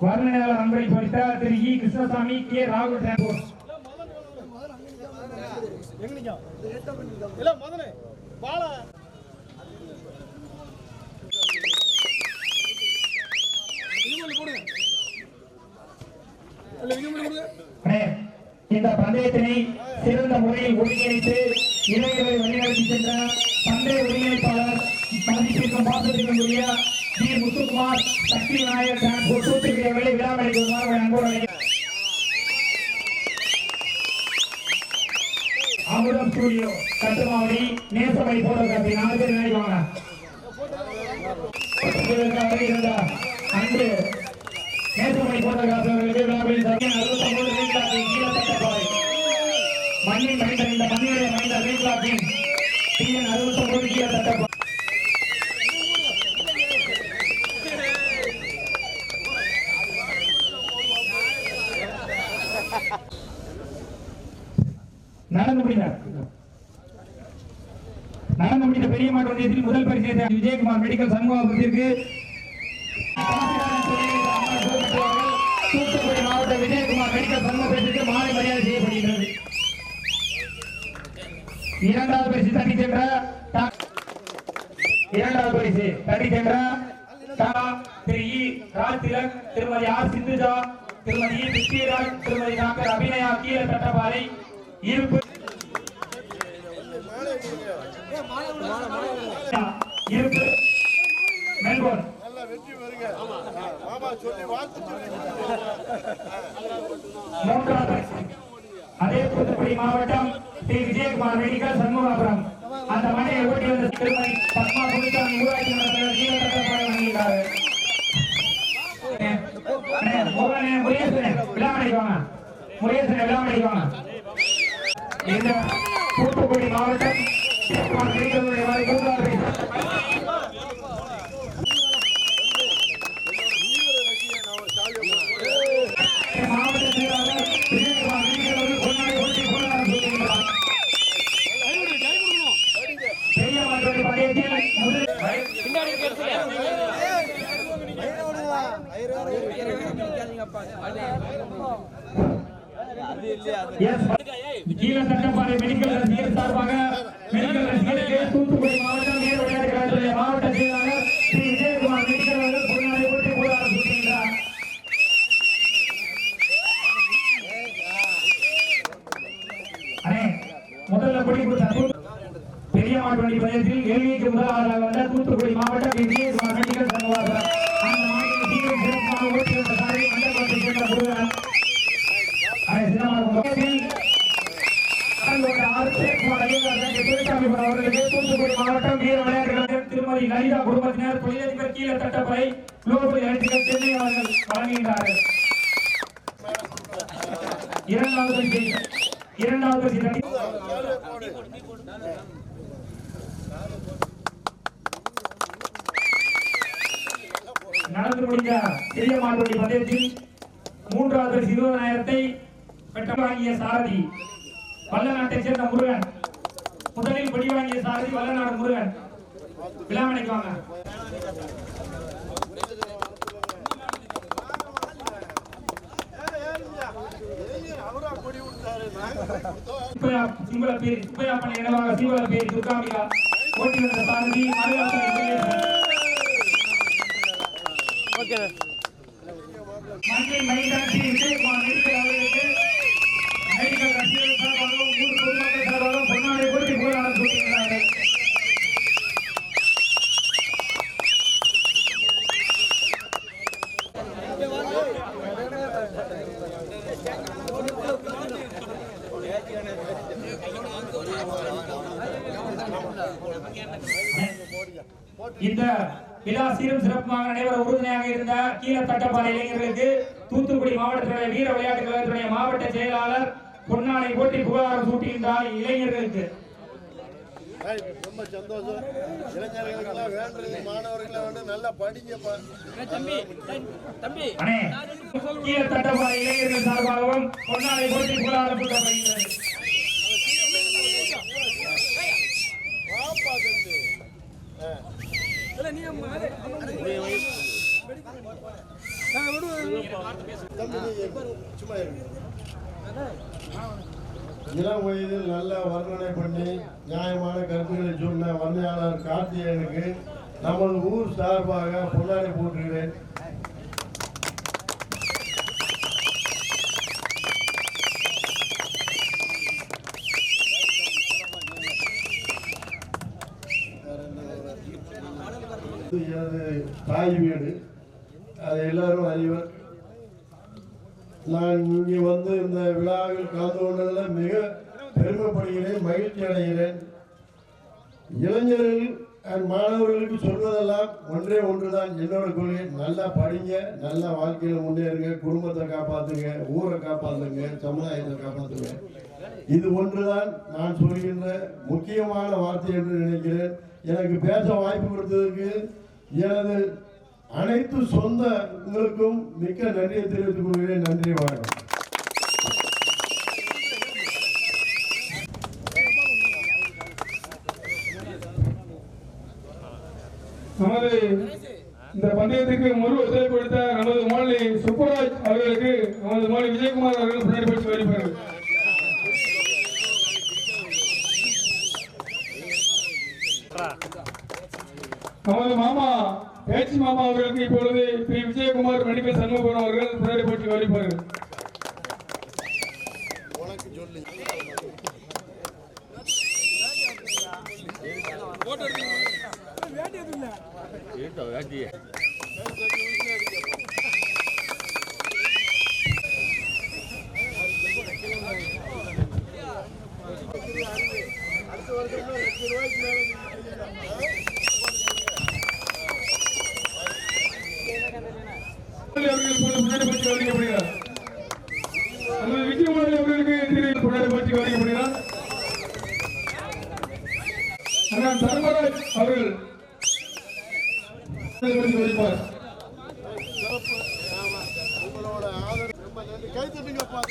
வர்ணனையாளர் அன்பை பொறித்த திரு இ கிருஷ்ணசாமி கே. ராகுல் டிரான்ஸ்போர்ட் இந்த பந்தயத்தினை சிறந்த முறையில் ஒருங்கிணைத்து இளைஞர்களை வழிநடத்தி சென்ற பந்தய ஒருங்கிணைப்பாளர் மதிப்பிற்கும் பாசத்திற்கும் உரிய டி முத்துக்குமார் சக்தி விநாயகர் டிரான்ஸ்போர்ட் தூத்துக்குடி அவர்களை அன்போடு அமுதம் ஸ்டூடியோ கட்டுமாவடி நேசமணி போட்டோகிராபி நாலு பேர் நினைவாங்க முடிந்த ஒன்றியத்தில் முதல் பரிசு விஜயகுமார் மெடிக்கல் சண்முகத்திற்கு தூத்துக்குடி மாவட்ட விஜயகுமார் மெடிக்கல் சமூகத்திற்கு மாலை மரியாதை செய்யப்படுகிறது. இரண்டாவது பரிசு தண்ணி சென்ற இரண்டாவது பரிசு தண்ணி சென்ற திரு இ ராஜ்திலக் திருமதி ஆர் சிந்துஜா திருமதி இ விஸ்வராஜ் திருமதி டாக்டர் அபிநயா கீழ தட்டப்பாறை இருப்பு இருப்பு மெல்போர்ன் நல்லா வெற்றி மூன்றாவது அதே தூத்துக்குடி மாவட்டம் ஸ்ரீ விஜயகுமார் மெடிக்கல் சண்முகாபுரம் அந்த மனையை ஓட்டி வந்த திருமதி பத்மா குடிசாமி ஊராட்சி வாங்க. வாங்க. இந்த தூத்துக்குடி மாவட்டம் விஜயகுமார் மெடிக்கலுடைய வாரி மூன்றாவது பரிசு. மாவட்ட செயலாளர் விஜயகுமார் மெடிக்கல் கொண்டாடி ஓட்டி கொண்டாட சொல்லுகிறார் பெரிய மாற்றத்தை பந்தயத்தில் முதல் எஸ் கீழ சட்டப்பாறை மெடிக்கல் ரசிகர் சார்பாக மெடிக்கல் ரசிகருக்கு தூத்துக்குடி மாவட்டம் நீர் விளையாட்டு கழகத்துடைய மாவட்ட செயலாளர் ஸ்ரீ விஜயகுமார் மெடிக்கல் அவர்கள் பொருளாதார போட்டி கொண்டாட சொல்லுகிறார் முதல்ல கொடி கொடுத்தாரு. பெரிய மாட்டு வண்டி பந்தயத்தில் கேள்விக்கு முதலாவதாக வந்த தூத்துக்குடி மாவட்டம் விஜயகுமார் தொழிலதிபர் குளோபல் எழுத்துக்கள் சென்னை அவர்கள் வழங்குகின்றார்கள். இரண்டாவது பரிசு. இரண்டாவது பரிசு நடந்து முடிந்த சிறிய மாட்டுவண்டி பந்தயத்தில் மூன்றாவது பரிசு இருபதாயிரத்தை பெற்ற வாங்கிய சாரதி வல்லநாட்டைச் சேர்ந்த முருகன். முதலில் படி வாங்கிய சாரதி வல்லநாடு முருகன். விழாமணிக்கு வாங்க. சிங்கள பேர் சுப்பையாப்பன் நினைவாக சிங்கள பேர் துர்காம்பிகா ஓட்டி வந்த சாரதி மருதாசன் மஞ்சள் மைதானத்தில் விஜயகுமார் மெடிக்கல் அவர்களுக்கு மெடிக்கல் ரசிகர்கள் சார்பாகவும் ஊர் பொதுமக்கள் சார்பாகவும் பொன்னாடை போட்டி போராட சொல்கிறார்கள் இந்த விழா சீரும் சிறப்புமாக நடைபெற உறுதுணையாக இருந்த கீழத்தட்டப்பாறை இளைஞர்களுக்கு தூத்துக்குடி மாவட்டத்தினுடைய வீர விளையாட்டு கழகத்துடைய மாவட்ட செயலாளர் பொன்னாடை போட்டி புகழாரம் சூட்டியிருந்தார் இளைஞர்களுக்கு. ரொம்ப சந்தோஷம் இளைஞர்களுக்கெல்லாம் வேண்டது மாணவர்கள்லாம் வேண்டும் நல்லா படிங்கப்பா அண்ணே கீழத்தட்டப்பாறை இளைஞர்கள் சார்பாகவும் பொன்னாடை போட்டி புகழாரம் சூட்டப்படுகிறது இளம் வயதில் நல்ல வர்ணனை பண்ணி நியாயமான கருத்துக்களை சொன்ன வர்ணையாளர் கார்த்திகேயனுக்கு நமது ஊர் சார்பாக பொன்னாடை போட்டுகிறேன் எனது தாய் வீடு. அதை எல்லாரும் அறிவர். நான் இங்கே வந்து இந்த விழாவில் கலந்து கொண்டதில் மிக பெருமைப்படுகிறேன் மகிழ்ச்சி அடைகிறேன். இளைஞர்கள் மாணவர்களுக்கு சொல்வதெல்லாம் ஒன்றே ஒன்றுதான். என்னோட கொள்கை நல்லா படிங்க நல்லா வாழ்க்கையில் முன்னேறுங்க குடும்பத்தை காப்பாற்றுங்க ஊரை காப்பாற்றுங்க சமுதாயத்தை காப்பாற்றுங்க இது ஒன்றுதான். நான் சொல்கின்ற முக்கியமான வார்த்தை என்று நினைக்கிறேன். எனக்கு பேச வாய்ப்பு கொடுத்ததற்கு எனது அனைத்து சொந்தங்களுக்கும் மிக்க நன்றியை தெரிவித்துக் கொள்கிறேன். நன்றி வணக்கம். நமது இந்த பந்தயத்துக்கு முழு ஒத்துழைப்பு கொடுத்த நமது மாநில சுப்பராஜ் அவர்களுக்கு நமது மாநில விஜயகுமார் அவர்கள் முன்னாடி போய் வருவார்கள் நமது மாமா பேச்சு மாமா அவர்களுக்கு இப்பொழுது ஸ்ரீ விஜயகுமார் மணிக்க சண்முகம் அவர்கள் முன்னாடி போட்டு வருவார்கள் அவர்கள் போல முன்னேற்றப்படுத்தி வழங்கப்படுகிறார் அல்லது விஜயபாலி அவர்களுக்கு எதிரே முன்னேற்றப்படுத்தி வழங்கப்படுகிறார் அண்ணன் தர்மராஜ் அவர்கள் வைப்பார் கைத்தட்டுங்கப்பா